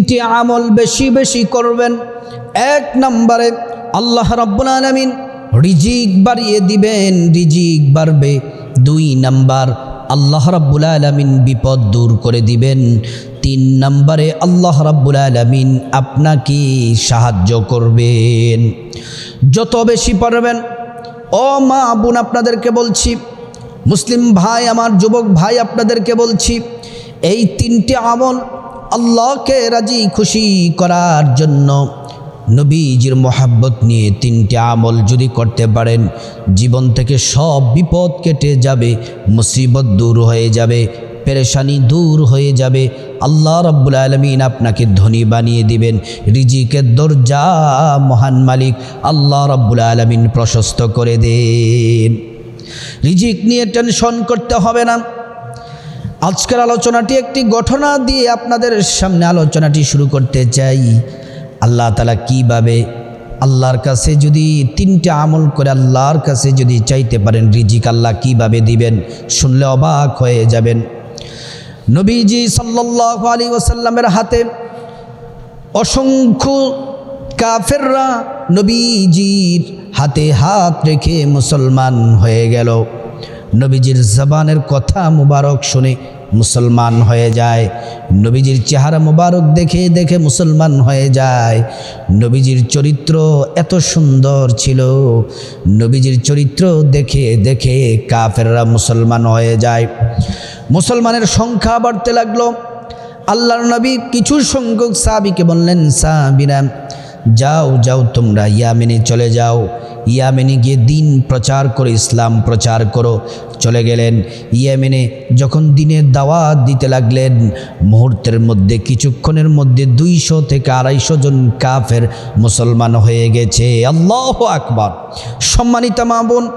তিনটি আমল বেশি বেশি করবেন। এক নম্বরে আল্লাহ রাব্বুল আলামিন রিজিক বাড়িয়ে দিবেন, রিজিক বাড়বে। দুই নাম্বার আল্লাহ রাব্বুল আলামিন বিপদ দূর করে দিবেন। তিন নম্বরে আল্লাহ রাব্বুল আলামিন আপনাকে সাহায্য করবেন। যত বেশি পারবেন, ও মা বোন আপনাদেরকে বলছি, মুসলিম ভাই, আমার যুবক ভাই আপনাদেরকে বলছি, এই তিনটি আমল আল্লাহকে রাজি খুশি করার জন্য নবীজির মোহাব্বত নিয়ে তিনটি আমল যদি করতে পারেন, জীবন থেকে সব বিপদ কেটে যাবে, মুসিবত দূর হয়ে যাবে, পেরেশানি দূর হয়ে যাবে। আল্লাহ রব্বুল আলমিন আপনাকে ধনী বানিয়ে দিবেন। রিজিকের দরজা, মহান মালিক আল্লাহ রব্বুল আলমিন প্রশস্ত করে দেন। রিজিক নিয়ে টেনশন করতে হবে না। আজকের আলোচনাটি একটি ঘটনা দিয়ে আপনাদের সামনে আলোচনাটি শুরু করতে চাই। আল্লাহ তালা কীভাবে আল্লাহর কাছে যদি তিনটে আমল করে আল্লাহর কাছে যদি চাইতে পারেন, রিজিক আল্লাহ কীভাবে দিবেন শুনলে অবাক হয়ে যাবেন। নবীজি সাল্লাহ আলী ওসাল্লামের হাতে অসংখ্য কাফেররা নবীজির হাতে হাত রেখে মুসলমান হয়ে গেল। নবীজির জবানের কথা মুবারক শুনে মুসলমান হয়ে যায়। নবীজির চেহারা মুবারক দেখে দেখে মুসলমান হয়ে যায়। নবীজির চরিত্র এত সুন্দর ছিল। নবীজির চরিত্র দেখে দেখে কাফেররা মুসলমান হয়ে যায়। মুসলমানের সংখ্যা বাড়তে লাগল। আল্লাহর নবী কিছু সংখ্যক সাবিকে বললেন, সাহাবিরা যাও যাও তোমরা ইয়ামেনে চলে যাও। ইয়ামেনে গিয়ে দিন প্রচার করে, ইসলাম প্রচার করো। চলে গেলেন। ইয়েমেনে যখন দিনের দাওয়াত দিতে লাগলেন, মুহূর্তের মধ্যে, কিছুক্ষণের মধ্যে দুইশো থেকে আড়াইশো জন কাফের মুসলমান হয়ে গেছে। আল্লাহ আকবার। সম্মানিত মা বোন,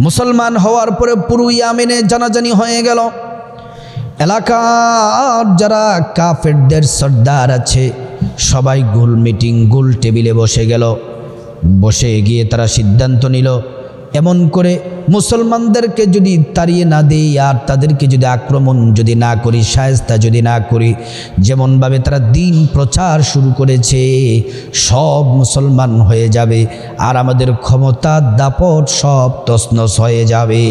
মুসলমান হওয়ার পরে পুরো ইয়ামেনে জানাজানি হয়ে গেল। এলাকার যারা কাফেরদের সর্দার আছে সবাই গোল মিটিং, গোল টেবিলে বসে গেল। বসে গিয়ে তারা সিদ্ধান্ত নিল, এমন করে মুসলমানদেরকে যদি তাড়িয়ে না দেই আর তাদেরকে যদি আক্রমণ যদি না করি, সায়স্তা যদি না করি, যেমনভাবে তারা দিন প্রচার শুরু করেছে, সব মুসলমান হয়ে যাবে আর আমাদের ক্ষমতার দাপট সব তসনস হয়ে যাবে।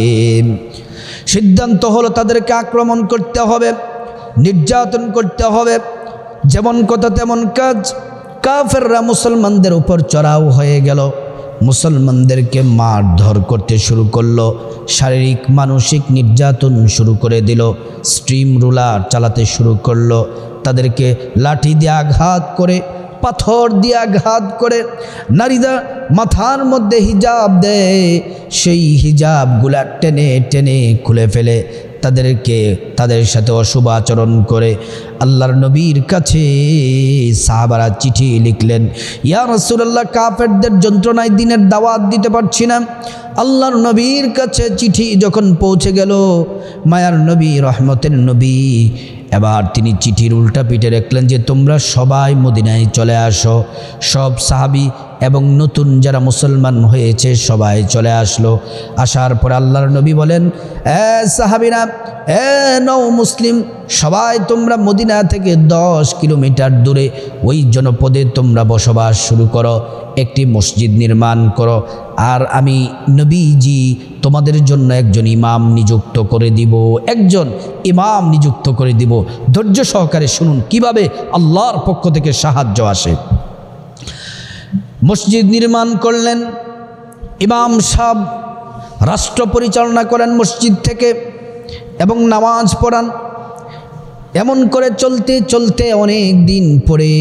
সিদ্ধান্ত হলো তাদেরকে আক্রমণ করতে হবে, নির্যাতন করতে হবে যেমন কথা তেমন কাজ। কাফেররা মুসলমানদের উপর চড়াও হয়ে গেল। মুসলমানদেরকে মারধর করতে শুরু করল। শারীরিক, মানসিক নির্যাতন শুরু করে দিল। স্ট্রিম রুলার চালাতে শুরু করল। তাদেরকে লাঠি দিয়ে আঘাত করে, পাথর দিয়ে আঘাত করে, নারীরা মাথার মধ্যে হিজাব দেয়। সেই হিজাবগুলা টেনে টেনে খুলে ফেলে। তাদেরকে তাদের সাথে অশুভ আচরণ করে। আল্লাহর নবীর কাছে সাহাবারা চিঠি লিখলেন, ইয়া রসুল্লাহ কাফেরদের যন্ত্রণায় দিনের দাওয়াত দিতে পারছি না। আল্লাহর নবীর কাছে চিঠি যখন পৌঁছে গেল, মায়ার নবী, রহমতের নবী, এবার তিনি চিঠির উল্টা পিঠে রাখলেন যে, তোমরা সবাই মদিনায় চলে আসো। সব সাহাবি এবং নতুন যারা মুসলমান হয়েছে সবাই চলে আসলো। আসার পর আল্লাহর নবী বলেন, এ সাহাবিরা এ নৌ মুসলিম, সবাই তোমরা মদিনা থেকে দশ কিলোমিটার দূরে ওই জনপদে তোমরা বসবাস শুরু করো, একটি মসজিদ নির্মাণ করো, আর আমি নবীজি তোমাদের জন্য একজন ইমাম নিযুক্ত করে দিব, একজন ইমাম নিযুক্ত করে দিব। ধৈর্য সহকারে শুনুন, কীভাবে আল্লাহর পক্ষ থেকে সাহায্য আসে। মসজিদ নির্মাণ করলেন, ইমাম সাহ রাষ্ট্র পরিচালনা করেন মসজিদ থেকে। এবং নামাজ পড়ান। এমন করে চলতে চলতে অনেক দিন পরে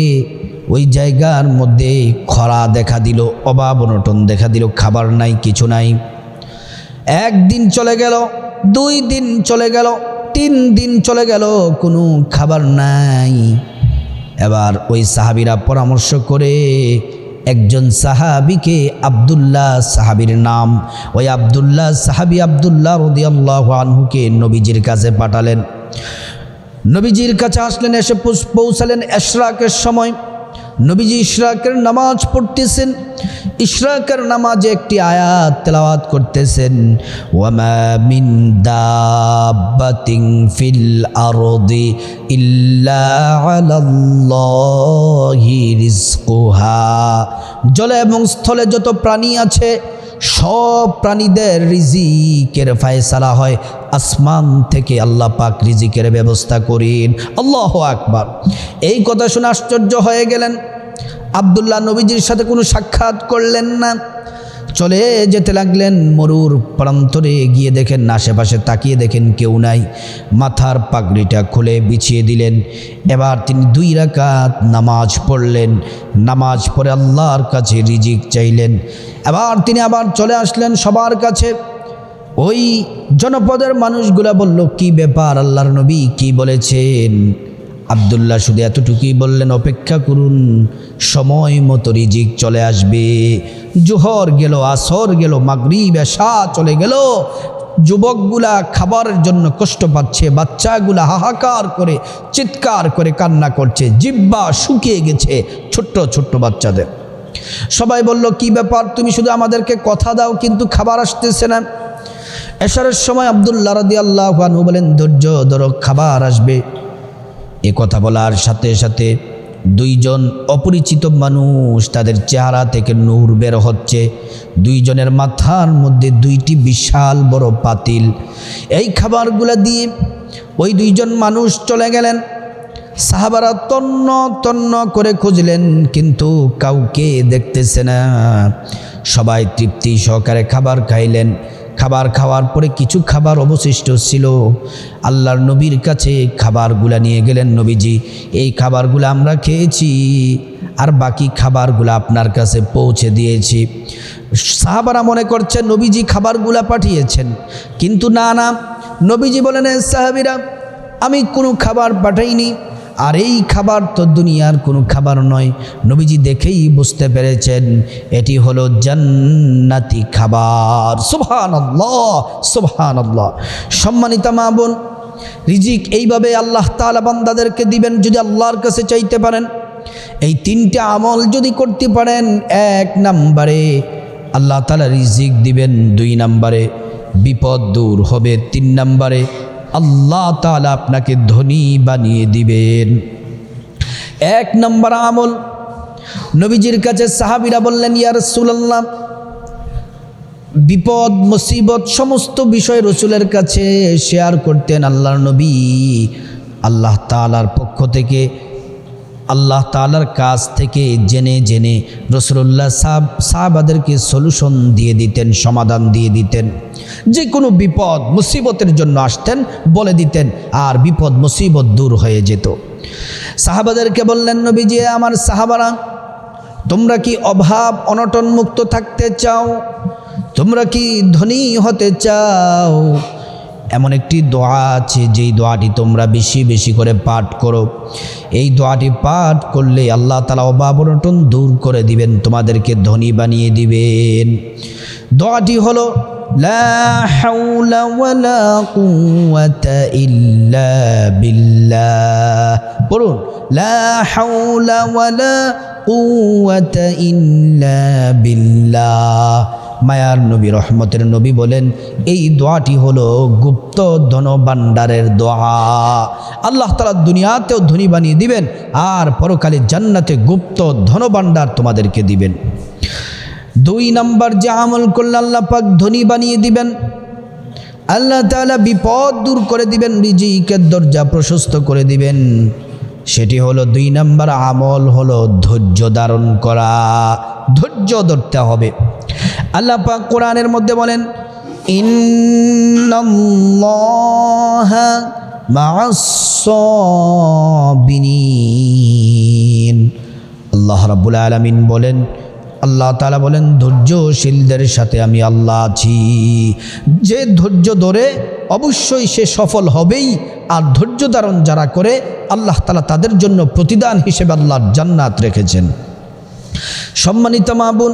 ওই জায়গার মধ্যে খরা দেখা দিল, অভাব অনটন দেখা দিল, খাবার নাই, কিছু নাই। একদিন চলে গেল, দুই দিন চলে গেল, তিন দিন চলে গেল, কোনো খাবার নাই। এবার ওই সাহাবিরা পরামর্শ করে একজন সাহাবিকে আবদুল্লাহ সাহাবির নাম। ওই আবদুল্লাহ সাহাবি আবদুল্লাহ রদিয়াল্লাহ আনহুকে নবীজির কাছে পাঠালেন। নবীজির কাছে আসলেন, এসে পৌঁছালেন এশরাকের সময়। নবীজি ইশরাকের নামাজ পড়তেছেন। ইশরাকের নামাজে একটি আয়াত তেলাওয়াত করতেছেন, ওয়ামা ফিল আরদি ইল্লা জলে এবং স্থলে যত প্রাণী আছে, সব প্রাণীদের রিজিকের ফায়সালা হয়। আসমান থেকে আল্লাহ পাক রিজিকের ব্যবস্থা করেন। আল্লাহ আকবার। এই কথা শুনে আশ্চর্য হয়ে গেলেন। আবদুল্লাহ নবীজির সাথে কোনো সাক্ষাৎ করলেন না। চলে যেতে লাগলেন মরুর প্রান্তরে, গিয়ে দেখেন আশেপাশে তাকিয়ে দেখেন কেউ নাই। মাথার পাগড়িটা খুলে বিছিয়ে দিলেন। এবার তিনি দুই রাকাত নামাজ পড়লেন। নামাজ পড়ে আল্লাহর কাছে রিজিক চাইলেন। এবার তিনি আবার চলে আসলেন সবার কাছে। ওই জনপদের মানুষগুলা বলল, কি ব্যাপার আল্লাহর নবী? কি বলেছেন? আবদুল্লাহ শুধু এতটুকুই বললেন, অপেক্ষা করুন, সময় মতো রিজিক চলে আসবে। জোহর গেল, আসর গেল, মাগরিব, এশা চলে গেল। যুবকগুলা খাবারের জন্য কষ্ট পাচ্ছে, বাচ্চাগুলা হাহাকার করে, চিৎকার করে কান্না করছে জিব্বা শুকিয়ে গেছে ছোট্ট ছোট্ট বাচ্চাদের। সবাই বলল, কি ব্যাপার? তুমি শুধু আমাদেরকে কথা দাও, কিন্তু খাবার আসতেছে না। এসারের সময় আবদুল্লাহ রাদি আল্লাহ বলেন, ধৈর্য ধরো, খাবার আসবে। এ কথা বলার সাথে সাথে দুইজন অপরিচিত মানুষ তাদের চেহারা থেকে নূর বের হচ্ছে। দুইজনের মাথার মধ্যে দুইটি বিশাল বড় পাতিল। এই খাবারগুলা দিয়ে ওই দুইজন মানুষ চলে গেলেন। সাহাবারা তন্ন তন্ন করে খুঁজলেন, কিন্তু কাউকে দেখতেছে না। সবাই তৃপ্তি সহকারে খাবার খাইলেন। খাবার খাওয়ার পরে কিছু খাবার অবশিষ্ট ছিল। আল্লাহর নবীর কাছে খাবারগুলা নিয়ে গেলেন নবীজি। এই খাবারগুলো আমরা খেয়েছি, আর বাকি খাবারগুলো আপনার কাছে পৌঁছে দিয়েছি। সাহাবারা মনে করছে নবীজি খাবারগুলা পাঠিয়েছেন। কিন্তু না না, নবীজি বলেন সাহাবিরা, আমি কোনো খাবার পাঠাইনি। আর এই খাবার তো দুনিয়ার কোনো খাবার নয়। নবীজি দেখেই বুঝতে পেরেছেন, এটি হলো জান্নাতি খাবার। সুবহান আল্লাহ সুবহান আল্লাহ সম্মানিতা মা বোন, রিজিক এইভাবে আল্লাহ তালা বান্দাদেরকে দিবেন যদি আল্লাহর কাছে চাইতে পারেন। এই তিনটে আমল যদি করতে পারেন, এক নাম্বারে আল্লাহ তালা রিজিক দিবেন, দুই নাম্বারে বিপদ দূর হবে, তিন নাম্বারে আল্লাহ তালা আপনাকে ধনী বানিয়ে দিবেন। এক নম্বর আমল, নবীজির কাছে সাহাবিরা বললেন ইয়ার রসুলাল্লাহ, বিপদ, মুসিবত, সমস্ত বিষয় রসুলের কাছে শেয়ার করতেন আল্লাহর নবী। আল্লাহ তালার পক্ষ থেকে আল্লাহ তালার কাছ থেকে জেনে জেনে রসুল্লাহ সাহ সাহাবাদেরকে সলিউশন দিয়ে দিতেন, সমাধান দিয়ে দিতেন। যে কোনো বিপদ, মুসিবতের জন্য আসতেন, বলে দিতেন, আর বিপদ, মুসিবত দূর হয়ে যেত। সাহাবাদেরকে বললেন, নবীজি, আমার সাহাবারা, তোমরা কি অভাব, অনটন মুক্ত থাকতে চাও? তোমরা কি ধনী হতে চাও? এমন একটি দোয়া আছে, যেই দোয়াটি তোমরা বেশি বেশি করে পাঠ করো। এই দোয়াটি পাঠ করলে আল্লাহ তালা অভাব অনটন দূর করে দিবেন, তোমাদেরকে ধনী বানিয়ে দিবেন। দোয়াটি হলো, লা হাওলা ওয়ালা ইল্লা বিল্লাহ। লা মায়ার নবী, রহমতের নবী বলেন, এই দোয়াটি হলো গুপ্ত ধন ভাণ্ডারের দোয়া। আল্লাহ তালা দুনিয়াতেও ধনী বানিয়ে দিবেন, আর পরকালে জান্নাতে গুপ্ত ধন তোমাদেরকে দিবেন। দুই নাম্বার যে আমল করলে আল্লাহ পাক ধনী বানিয়ে দিবেন, আল্লাহ তালা বিপদ দূর করে দিবেন, রিজিকের দরজা প্রশস্ত করে দিবেন। সেটি হলো দুই নাম্বার আমল হলো ধৈর্য ধারণ করা। ধৈর্য ধরতে হবে। আল্লাহ পাক কোরআনের মধ্যে বলেন আল্লাহ রাব্বুল আলামিন বলেন আল্লাহ তাআলা বলেন, ধৈর্যশীলদের সাথে আমি আল্লাহ আছি। যে ধৈর্য ধরে অবশ্যই সে সফল হবেই। আর ধৈর্য ধারণ যারা করে, আল্লাহ তালা তাদের জন্য প্রতিদান হিসেবে আল্লাহর জান্নাত রেখেছেন। সম্মানিত মাবুন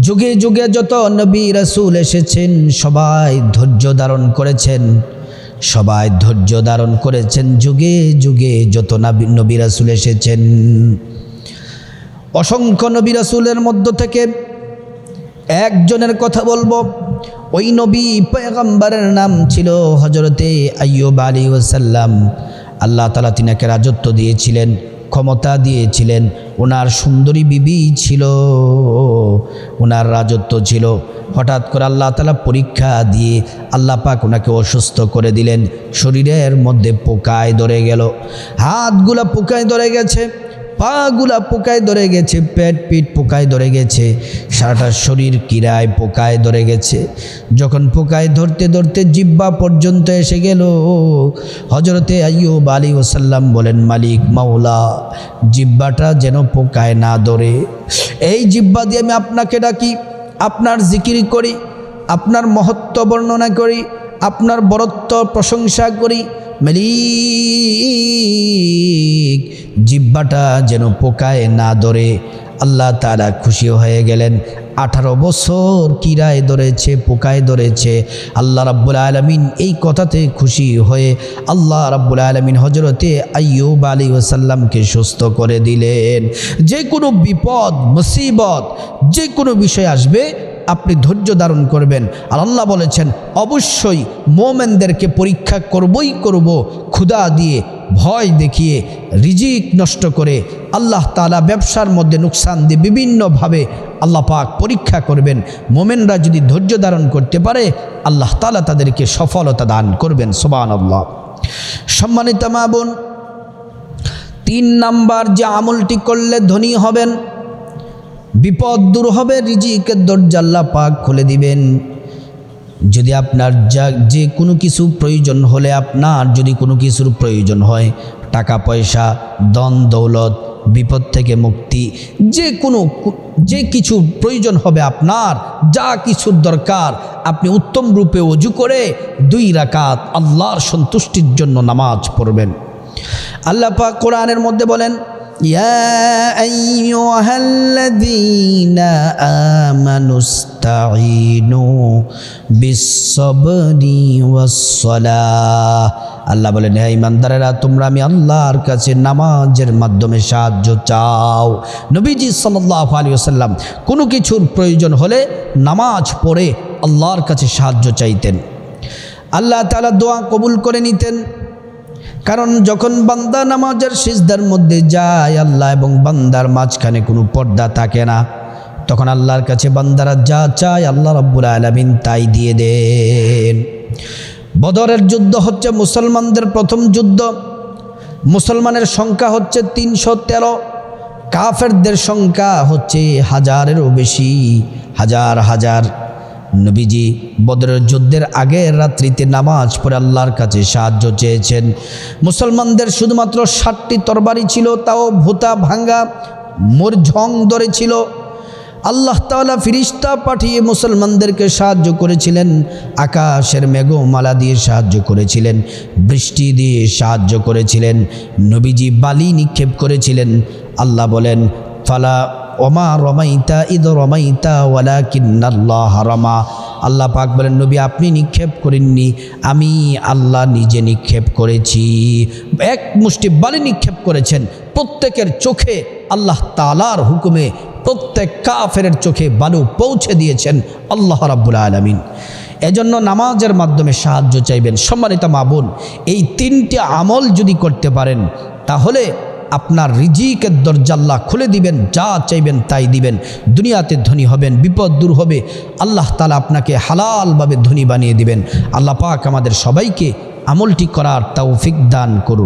যুগে যুগে যত নবী রসুল এসেছেন, সবাই ধৈর্য ধারণ করেছেন। সবাই ধৈর্য ধারণ করেছেন। যুগে যুগে যত নবী রসুল এসেছেন অসংখ্য নবী রাসূলের মধ্য থেকে একজনের কথা বলব। ওই নবী পয়গম্বরের নাম ছিল হজরতে আইয়ুব আলী ওসাল্লাম আল্লাহ তালা তিনাকে রাজত্ব দিয়েছিলেন, ক্ষমতা দিয়েছিলেন। ওনার সুন্দরী বিবি ছিল, ওনার রাজত্ব ছিল। হঠাৎ করে আল্লাহ তালা পরীক্ষা দিয়ে আল্লাহ পাক ওনাকে অসুস্থ করে দিলেন। শরীরের মধ্যে পোকায় ধরে গেল। হাতগুলা পোকায় ধরে গেছে। পাগুলা পোকায় ধরে গেছে, পেট পিট পোকায় ধরে গেছে, সারাটা শরীর কিরায় পোকায় ধরে গেছে। যখন পোকায় ধরতে ধরতে জিব্বা পর্যন্ত এসে গেল হজরতে আইয়ুব আলী ওসাল্লাম বলেন, মালিক, মাওলা, জিব্বাটা যেন পোকায় না ধরে। এই জিব্বা দিয়ে আমি আপনাকে ডাকি, আপনার জিকির করি, আপনার মহত্ব বর্ণনা করি, আপনার বরত্ব প্রশংসা করি মালিক, জিব্বাটা যেন পোকায় না ধরে। আল্লাহ তারা খুশি হয়ে গেলেন। আঠারো বছর কিরায় ধরেছে, পোকায় ধরেছে। আল্লাহ রাব্বুল আলমিন এই কথাতে খুশি হয়ে আল্লাহ রাব্বুল আলমিন হজরতে আইয়ুব আলী ওসাল্লামকে সুস্থ করে দিলেন। যে কোনো বিপদ, মুসিবত, যে কোনো বিষয় আসবে আপনি ধৈর্য ধারণ করবেন। আর আল্লাহ বলেছেন, অবশ্যই মোমেনদেরকে পরীক্ষা করবই করব। ক্ষুধা দিয়ে, ভয় দেখিয়ে, রিজিক নষ্ট করে আল্লাহ তালা ব্যবসার মধ্যে নুকসান দিয়ে বিভিন্নভাবে আল্লাহ পাক পরীক্ষা করবেন। মোমেনরা যদি ধৈর্য ধারণ করতে পারে, আল্লাহ তালা তাদেরকে সফলতা দান করবেন। সোবান আল্লাহ সম্মানিত মা বোন, তিন নাম্বার যে আমলটি করলে ধনী হবেন বিপদ দূর হবে, রিজিকের দরজা আল্লাহ পাক খুলে দিবেন। যদি আপনার যা, যে কোনো কিছু প্রয়োজন হলে আপনার যদি কোনো কিছুর প্রয়োজন হয়, টাকা, পয়সা দন দৌলত, বিপদ থেকে মুক্তি, যে কোনো যে কিছু প্রয়োজন হবে আপনার, যা কিছুর দরকার, আপনি উত্তম রূপে অজু করে দুই রাকাত আল্লাহর সন্তুষ্টির জন্য নামাজ পড়বেন। আল্লাহ পাক কোরআনের মধ্যে বলেন يا أيها الذين آمنوا استعينوا بالصبر والصلاة আল্লাহ বলেন হ্যাঁ ইমানদারেরা তোমরা আমি আল্লাহর কাছে নামাজের মাধ্যমে সাহায্য চাও নবীজি সাল্লাহ আলী আসাল্লাম কোনো কিছুর প্রয়োজন হলে নামাজ পড়ে আল্লাহর কাছে সাহায্য চাইতেন আল্লাহ তাআলা দোয়া কবুল করে নিতেন কারণ যখন বান্দা নামাজের সিজদার মধ্যে যায়, আল্লাহ এবং বান্দার মাঝখানে কোনো পর্দা থাকে না। তখন আল্লাহর কাছে বান্দারা যা চায় আল্লাহ রব্বুল আলমিন তাই দিয়ে দেন। বদরের যুদ্ধ হচ্ছে মুসলমানদের প্রথম যুদ্ধ। মুসলমানের সংখ্যা হচ্ছে তিনশো তেরো, কাফেরদের সংখ্যা হচ্ছে হাজারেরও বেশি, হাজার হাজার। নবীজি বদরের যুদ্ধের আগের রাত্রিতে নামাজ পড়ে আল্লাহর কাছে সাহায্য চেয়েছেন। মুসলমানদের শুধুমাত্র ষাটটি তরবারি ছিল, তাও ভূতা ভাঙ্গা মোর ঝং ধরেছিল। আল্লাহ তাআলা ফিরিস্তা পাঠিয়ে মুসলমানদেরকে সাহায্য করেছিলেন, আকাশের মেঘমালা দিয়ে সাহায্য করেছিলেন, বৃষ্টি দিয়ে সাহায্য করেছিলেন, নবীজি বালি নিক্ষেপ করেছিলেন। আল্লাহ বলেন, ফালা ওমা রমাইতা ঈদ রমাইতা ওয়ালা কিন্নাল্লাহ রমা। আল্লাহ পাক বলেন, নবী, আপনি নিক্ষেপ করেননি, আমি আল্লাহ নিজে নিক্ষেপ করেছি। এক মুষ্টি বালি নিক্ষেপ করেছেন, প্রত্যেকের চোখে আল্লাহ তালার হুকুমে প্রত্যেক কাফের চোখে বালু পৌঁছে দিয়েছেন আল্লাহ রাব্বুল আলমিন। এজন্য নামাজের মাধ্যমে সাহায্য চাইবেন। সম্মানিত মা বোন, এই তিনটি আমল যদি করতে পারেন, তাহলে আপনার রিজিকের দরজাল্লাহ খুলে দিবেন, যা চাইবেন তাই দিবেন। দুনিয়াতে ধনী হবেন, বিপদ দূর হবে। আল্লাহ তালা আপনাকে হালালভাবে ধনী বানিয়ে দিবেন। আল্লাহ পাক আমাদের সবাইকে আমলটি করার তৌফিক দান করুন।